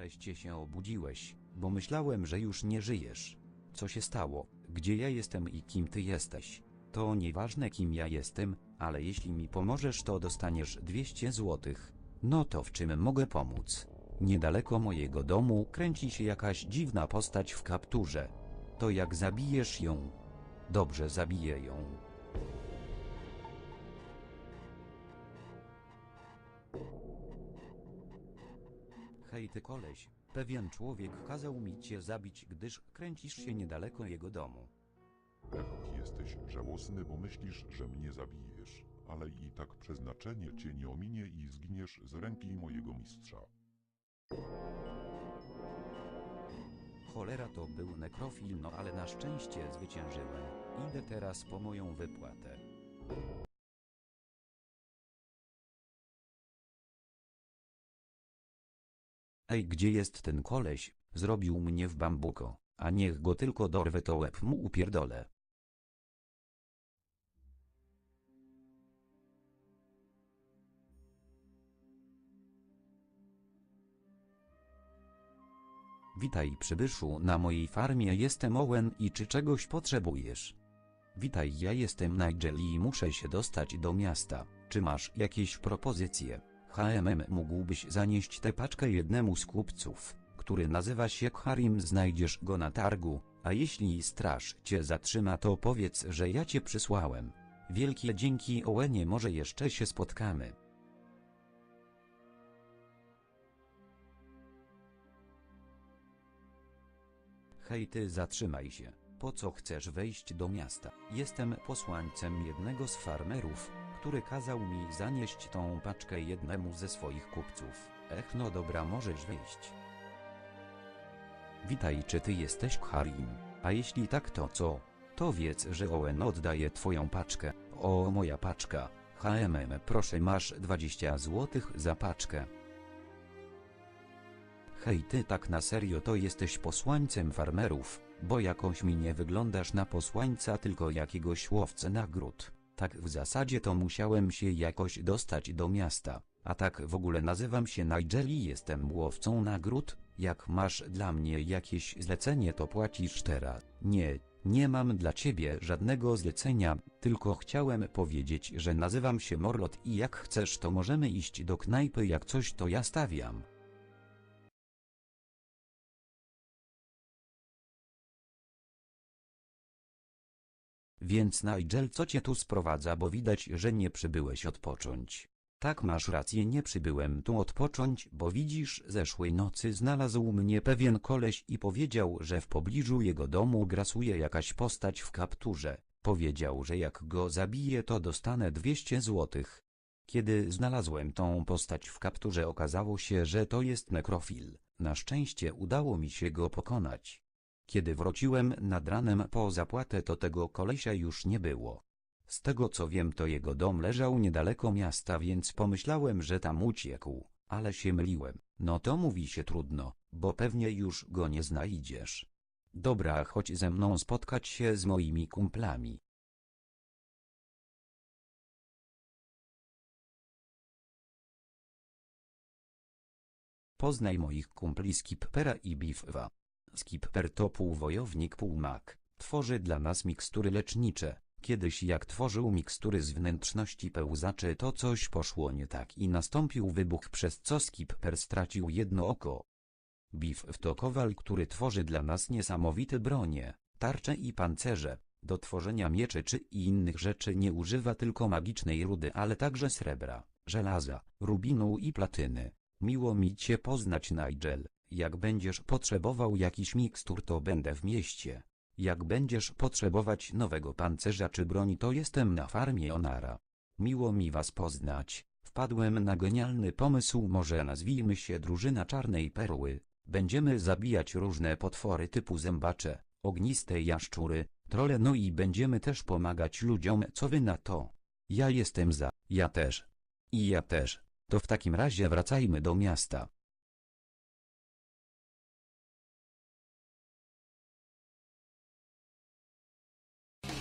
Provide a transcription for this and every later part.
Nareszcie się obudziłeś, bo myślałem, że już nie żyjesz. Co się stało? Gdzie ja jestem i kim ty jesteś? To nieważne kim ja jestem, ale jeśli mi pomożesz to dostaniesz 200 złotych. No to w czym mogę pomóc? Niedaleko mojego domu kręci się jakaś dziwna postać w kapturze. To jak zabijesz ją? Dobrze zabiję ją. Hej ty koleś, pewien człowiek kazał mi cię zabić, gdyż kręcisz się niedaleko jego domu. Ech, jesteś żałosny, bo myślisz, że mnie zabijesz. Ale i tak przeznaczenie cię nie ominie i zginiesz z ręki mojego mistrza. Cholera to był nekrofil, no ale na szczęście zwyciężyłem. Idę teraz po moją wypłatę. Ej, gdzie jest ten koleś? Zrobił mnie w bambuko, a niech go tylko dorwę to łeb mu upierdolę. Witaj przybyszu, na mojej farmie jestem Owen i czy czegoś potrzebujesz? Witaj, ja jestem Nigel i muszę się dostać do miasta. Czy masz jakieś propozycje? HMM mógłbyś zanieść tę paczkę jednemu z kupców, który nazywa się Harim, znajdziesz go na targu, a jeśli straż cię zatrzyma to powiedz, że ja cię przysłałem. Wielkie dzięki Owenie, może jeszcze się spotkamy. Hej ty zatrzymaj się. Po co chcesz wejść do miasta? Jestem posłańcem jednego z farmerów, który kazał mi zanieść tą paczkę jednemu ze swoich kupców. Ech no dobra możesz wyjść. Witaj czy ty jesteś Harim? A jeśli tak to co? To wiedz, że Owen oddaje twoją paczkę. O moja paczka. HMM proszę masz 20 złotych za paczkę. Hej ty tak na serio to jesteś posłańcem farmerów, bo jakoś mi nie wyglądasz na posłańca tylko jakiegoś łowcę nagród. Tak w zasadzie to musiałem się jakoś dostać do miasta, a tak w ogóle nazywam się Nigel i jestem łowcą nagród, jak masz dla mnie jakieś zlecenie to płacisz teraz. Nie, nie mam dla ciebie żadnego zlecenia, tylko chciałem powiedzieć, że nazywam się Morlot i jak chcesz to możemy iść do knajpy jak coś to ja stawiam. Więc Nigel co cię tu sprowadza bo widać, że nie przybyłeś odpocząć. Tak masz rację nie przybyłem tu odpocząć, bo widzisz zeszłej nocy znalazł mnie pewien koleś i powiedział, że w pobliżu jego domu grasuje jakaś postać w kapturze. Powiedział, że jak go zabiję to dostanę 200 złotych. Kiedy znalazłem tą postać w kapturze okazało się, że to jest nekrofil. Na szczęście udało mi się go pokonać. Kiedy wróciłem nad ranem po zapłatę to tego kolesia już nie było. Z tego co wiem to jego dom leżał niedaleko miasta więc pomyślałem, że tam uciekł, ale się myliłem. No to mówi się trudno, bo pewnie już go nie znajdziesz. Dobra chodź ze mną spotkać się z moimi kumplami. Poznaj moich kumpli Skippera i Biffwa. Skipper to półwojownik półmak, tworzy dla nas mikstury lecznicze. Kiedyś jak tworzył mikstury z wnętrzności pełzaczy to coś poszło nie tak i nastąpił wybuch przez co Skipper stracił jedno oko. Biff to kowal, który tworzy dla nas niesamowite bronie, tarcze i pancerze. Do tworzenia mieczy czy innych rzeczy nie używa tylko magicznej rudy, ale także srebra, żelaza, rubinu i platyny. Miło mi cię poznać Nigel. Jak będziesz potrzebował jakiś mikstur to będę w mieście. Jak będziesz potrzebować nowego pancerza czy broni to jestem na farmie Onara. Miło mi was poznać. Wpadłem na genialny pomysł może nazwijmy się drużyna czarnej perły. Będziemy zabijać różne potwory typu zębacze, ogniste jaszczury, trole no i będziemy też pomagać ludziom co wy na to. Ja jestem za, ja też. I ja też. To w takim razie wracajmy do miasta.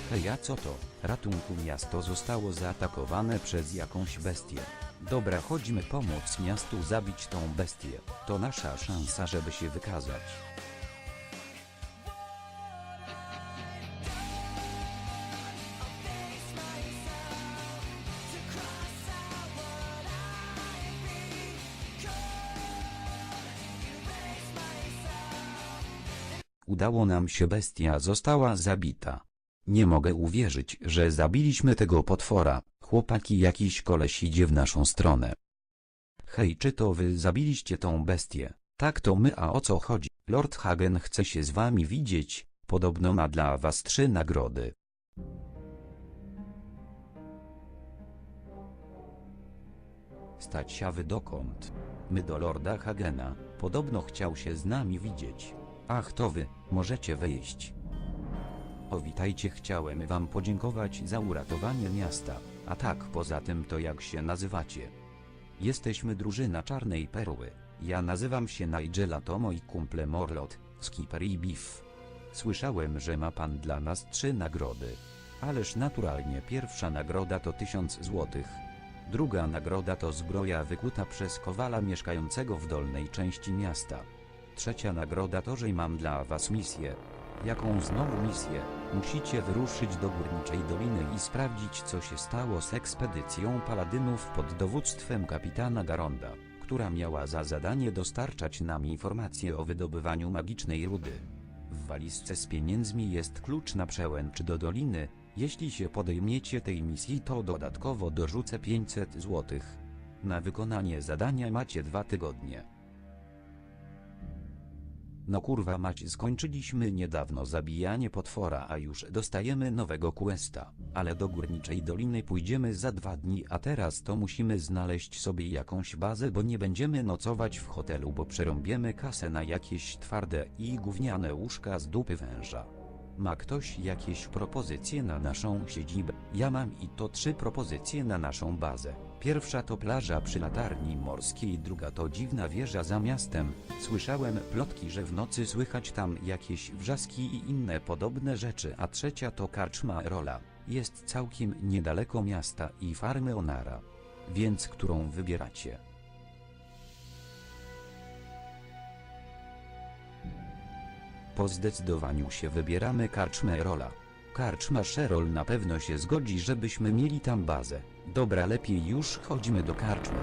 Hej, a co to? Ratunku miasto zostało zaatakowane przez jakąś bestię. Dobra, chodźmy pomóc miastu zabić tą bestię. To nasza szansa, żeby się wykazać. Udało nam się, bestia została zabita. Nie mogę uwierzyć, że zabiliśmy tego potwora. Chłopaki, jakiś koleś idzie w naszą stronę. Hej, czy to wy zabiliście tą bestię? Tak to my, a o co chodzi? Lord Hagen chce się z wami widzieć, podobno ma dla was trzy nagrody. Stać się wy dokąd? My do Lorda Hagena, podobno chciał się z nami widzieć. Ach to wy, możecie wejść. O witajcie, chciałem wam podziękować za uratowanie miasta, a tak poza tym to jak się nazywacie? Jesteśmy drużyna Czarnej Perły, ja nazywam się Nigela to moi kumple Morlot, Skipper i Biff. Słyszałem, że ma pan dla nas trzy nagrody. Ależ naturalnie pierwsza nagroda to tysiąc złotych. Druga nagroda to zbroja wykuta przez kowala mieszkającego w dolnej części miasta. Trzecia nagroda to, że mam dla was misję. Jaką znowu misję? Musicie wyruszyć do Górniczej Doliny i sprawdzić co się stało z ekspedycją paladynów pod dowództwem kapitana Garonda, która miała za zadanie dostarczać nam informacje o wydobywaniu magicznej rudy. W walizce z pieniędzmi jest klucz na przełęcz do doliny. Jeśli się podejmiecie tej misji to dodatkowo dorzucę 500 złotych. Na wykonanie zadania macie dwa tygodnie. No kurwa mać skończyliśmy niedawno zabijanie potwora a już dostajemy nowego questa, ale do Górniczej Doliny pójdziemy za dwa dni a teraz to musimy znaleźć sobie jakąś bazę bo nie będziemy nocować w hotelu bo przerąbiemy kasę na jakieś twarde i gówniane łóżka z dupy węża. Ma ktoś jakieś propozycje na naszą siedzibę? Ja mam i to trzy propozycje na naszą bazę. Pierwsza to plaża przy latarni morskiej, druga to dziwna wieża za miastem. Słyszałem plotki, że w nocy słychać tam jakieś wrzaski i inne podobne rzeczy, a trzecia to karczma Rola. Jest całkiem niedaleko miasta i farmy Onara. Więc którą wybieracie? Po zdecydowaniu się wybieramy karczmę Rola. Karczma Szerol na pewno się zgodzi, żebyśmy mieli tam bazę. Dobra, lepiej już chodźmy do karczmy.